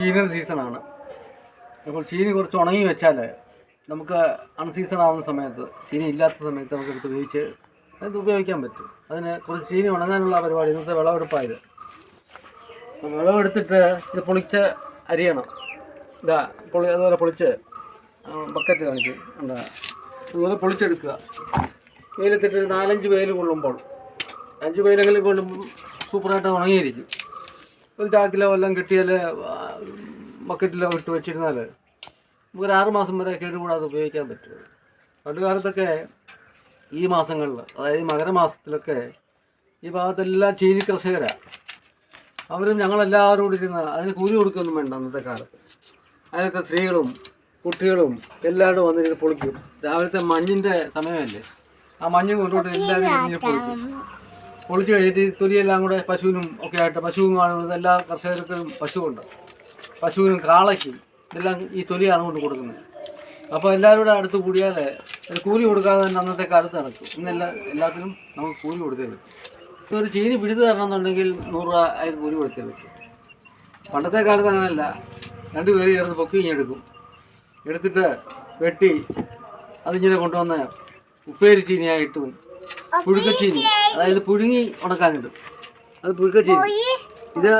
ചീനിയുടെ സീസണാണ് അപ്പോൾ ചീനി കുറച്ച് ഉണങ്ങി വെച്ചാൽ നമുക്ക് അൺസീസൺ ആവുന്ന സമയത്ത് ചീനി ഇല്ലാത്ത സമയത്ത് നമുക്ക് എടുത്ത് ഉപയോഗിച്ച് അത് ഉപയോഗിക്കാൻ പറ്റും. അതിന് കുറച്ച് ചീനി ഉണങ്ങാനുള്ള പരിപാടി ഇന്നത്തെ വിളവെടുപ്പായത്. വിളവെടുത്തിട്ട് ഇത് പൊളിച്ച് അരിയണം. ഇതാ പൊളി അതുപോലെ പൊളിച്ച് ബക്കറ്റ് കാണിച്ച് എന്താ അതുപോലെ പൊളിച്ചെടുക്കുക. വെയിലത്തിട്ട് നാലഞ്ച് വെയിൽ കൊള്ളുമ്പോൾ അഞ്ച് വെയിലെങ്കിലും കൊള്ളുമ്പോൾ സൂപ്പറായിട്ട് ഉണങ്ങിയിരിക്കും. ഒരു ചാക്കിലോ എല്ലാം കിട്ടിയാൽ ബക്കറ്റിലോ ഇട്ട് വെച്ചിരുന്നാൽ നമുക്കൊരു ആറ് മാസം വരെ കേടുകൂടാതെ ഉപയോഗിക്കാൻ പറ്റും. പണ്ട് കാലത്തൊക്കെ ഈ മാസങ്ങളിൽ അതായത് മകരമാസത്തിലൊക്കെ ഈ ഭാഗത്തെല്ലാം ചീനി കർഷകരാണ് അവരും ഞങ്ങളെല്ലാവരും കൂടി ഇരുന്ന് അതിന് കൂലി കൊടുക്കൊന്നും വേണ്ട അന്നത്തെ കാലത്ത്. അതിനകത്തെ സ്ത്രീകളും കുട്ടികളും എല്ലാവരും വന്നിരുന്ന് പൊളിക്കും. രാവിലത്തെ മഞ്ഞിന്റെ സമയമല്ലേ? ആ മഞ്ഞ് കൊണ്ടുപോയിട്ട് എല്ലാവരും പൊളിക്കും. പൊളിച്ച് കഴിഞ്ഞിട്ട് ഈ തൊലിയെല്ലാം കൂടെ പശുവിനും ഒക്കെ ആയിട്ട് പശുവും കാണുന്നത് എല്ലാ കർഷകർക്കും പശുവുണ്ട്. പശുവിനും കാളയ്ക്കും ഇതെല്ലാം ഈ തൊലിയാണ് കൊണ്ട് കൊടുക്കുന്നത്. അപ്പോൾ എല്ലാവരും കൂടെ അടുത്ത് കൂടിയാൽ കൂലി കൊടുക്കാതെ തന്നെ അന്നത്തെ കാലത്ത് നടക്കും. ഇന്നെല്ലാ എല്ലാത്തിനും നമുക്ക് കൂലി കൊടുത്തേ പറ്റും. ഒരു ചീനി പിടിച്ചു തരണം എന്നുണ്ടെങ്കിൽ നൂറ് രൂപ അതിന് കൂലി കൊടുത്തേ പറ്റും. പണ്ടത്തെ കാലത്ത് അങ്ങനെയല്ല. രണ്ട് പേര് ചേർന്ന് പൊക്കി ഇങ്ങനെ എടുക്കും. എടുത്തിട്ട് വെട്ടി അതിങ്ങനെ കൊണ്ടുവന്ന് ഉപ്പേരി ചീനിയായിട്ടും പുഴുക്കച്ചീനി അതായത് പുഴുങ്ങി ഉണക്കാനുണ്ട്. അത് പുഴുക്ക ചീനി ഇത്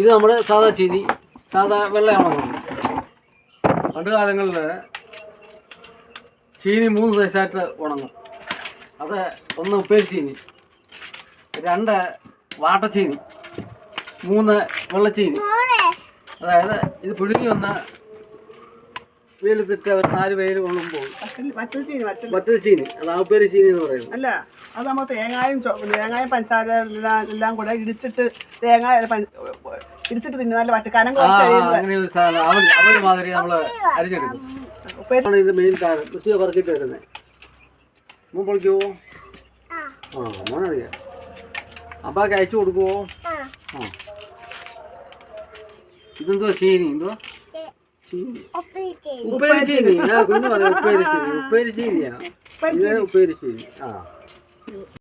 ഇത് നമ്മുടെ സാധാ ചീനി സാധാ വെള്ളയാണെന്നുണ്ട് പണ്ട് കാലങ്ങളിൽ ചീനി മൂന്ന് സൈസായിട്ട് ഉണങ്ങും. അത് ഒന്ന് ഉപ്പേരി ചീനി രണ്ട് വാട്ടച്ചീനി മൂന്ന് വെള്ളച്ചീനി അതായത് ഇത് പുഴുങ്ങി വന്ന് വെയിലത്തിട്ട് ഒരു നാല് വെയിൽ കൊള്ളുമ്പോൾ മറ്റു ചീനി മറ്റു മറ്റൊരു ചീനി അത് ആപ്പേരി ചീനി എന്ന് പറയുന്നത് അല്ല അത് നമ്മൾ തേങ്ങായും തേങ്ങായും പഞ്ചസാര എല്ലാം എല്ലാം കൂടെ ഇടിച്ചിട്ട് തേങ്ങ ഇടിച്ചിട്ട് തിന്നുന്ന വട്ട് കനം ആ കുറച്ച് അങ്ങനെ ഒരു സാധനം. അവൽ അവൽ മാതിരി നമ്മൾ അരിഞ്ഞെടുക്കും. ഉപ്പേരി ആണ് ഇതിന്റെ മെയിൻ സാധനം. കൃഷിയെ പറക്കിട്ട് വരുന്നത് മോൻ പൊളിക്കുവോ? ആ. മോനറിയാം. അപ്പാക്ക് അയച്ചു കൊടുക്കുവോ? ആ. ഇതെന്തോ ചീനി എന്തോ? ചീനി ഉപ്പേരി ചീനി ആ കുഞ്ഞു ഉപ്പേരി ചീനി ഉപ്പേരി ചീനിയാ ഉപ്പേരി ചീനി ആ.